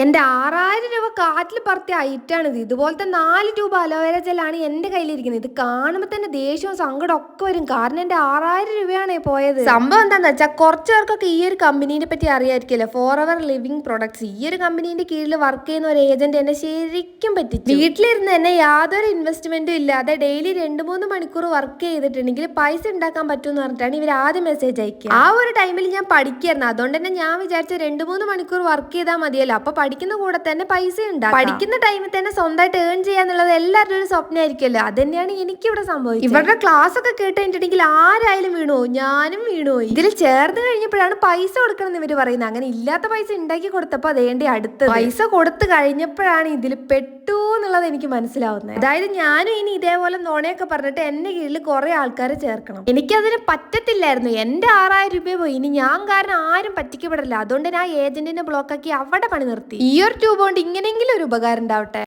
എന്റെ ആറായിരം രൂപ കാറ്റിൽ പറത്തിയ ഐറ്റാണിത് ഇതുപോലത്തെ നാല് രൂപ അലോവേര ജെല്ലാണ് എന്റെ കയ്യിലിരിക്കുന്നത്. ഇത് കാണുമ്പോൾ തന്നെ ദേഷ്യവും സങ്കടം ഒക്കെ വരും. കാരണം എന്റെ ആറായിരം രൂപയാണ് പോയത്. സംഭവം എന്താന്ന് വെച്ചാൽ കുറച്ച് പേർക്കൊക്കെ ഈ ഒരു കമ്പനീനെ പറ്റി അറിയായിരിക്കില്ല ഫോർ അവർ ലിവിംഗ് പ്രൊഡക്ട്സ് ഈ ഒരു കമ്പനീന്റെ കീഴിൽ വർക്ക് ചെയ്യുന്ന ഒരു ഏജന്റ് എന്നെ ശരിക്കും പറ്റിച്ചു. വീട്ടിലിരുന്ന് തന്നെ യാതൊരു ഇൻവെസ്റ്റ്മെന്റും ഇല്ലാതെ ഡെയിലി രണ്ട് മൂന്ന് മണിക്കൂർ വർക്ക് ചെയ്തിട്ടുണ്ടെങ്കിൽ പൈസ ഉണ്ടാക്കാൻ പറ്റുമെന്ന് പറഞ്ഞിട്ടാണ് ഇവർ ആദ്യം മെസ്സേജ് അയക്കുക. ആ ഒരു ടൈമിൽ ഞാൻ പഠിക്കായിരുന്നു. അതുകൊണ്ട് തന്നെ ഞാൻ വിചാരിച്ച രണ്ട് മൂന്ന് മണിക്കൂർ വർക്ക് ചെയ്താൽ മതിയല്ലോ. അപ്പൊ പഠിക്കുന്ന കൂടെ തന്നെ പൈസ ഉണ്ടാകും പഠിക്കുന്ന ടൈമിൽ തന്നെ സ്വന്തമായിട്ട് ഏൺ ചെയ്യാന്നുള്ളത് എല്ലാവരുടെ ഒരു സ്വപ്നമായിരിക്കുമല്ലോ. അത് തന്നെയാണ് എനിക്ക് ഇവിടെ സംഭവിച്ചത്. ഇവരുടെ ക്ലാസ് ഒക്കെ കേട്ട് കഴിഞ്ഞിട്ടുണ്ടെങ്കിൽ ആരായാലും വീണു. ഞാനും വീണു ഇതിൽ ചേർന്ന് കഴിഞ്ഞപ്പോഴാണ് പൈസ കൊടുക്കണം എന്ന് ഇവർ പറയുന്നത്. അങ്ങനെ ഇല്ലാത്ത പൈസ ഉണ്ടാക്കി കൊടുത്തപ്പോ അതേണ്ടി അടുത്ത് പൈസ കൊടുത്തു കഴിഞ്ഞപ്പോഴാണ് ഇതിൽ പെട്ടു എന്നുള്ളത് എനിക്ക് മനസ്സിലാവുന്നത്. അതായത് ഞാനും ഇനി ഇതേപോലെ നോണയൊക്കെ പറഞ്ഞിട്ട് എന്റെ കീഴിൽ കുറെ ആൾക്കാരെ ചേർക്കണം. എനിക്കതിന് പറ്റത്തില്ലായിരുന്നു. എന്റെ ആറായിരം രൂപ പോയി. ഇനി ഞാൻ കാരണം ആരും പറ്റിക്കപ്പെടില്ല അതുകൊണ്ട് ഞാൻ ഏജന്റിനെ ബ്ലോക്ക് ആക്കി അവിടെ പണി നിർത്തി. ഈ ഒരു ട്യൂബ് കൊണ്ട് ഇങ്ങനെയെങ്കിലും ഒരു ഉപകാരം ഉണ്ടാവട്ടെ.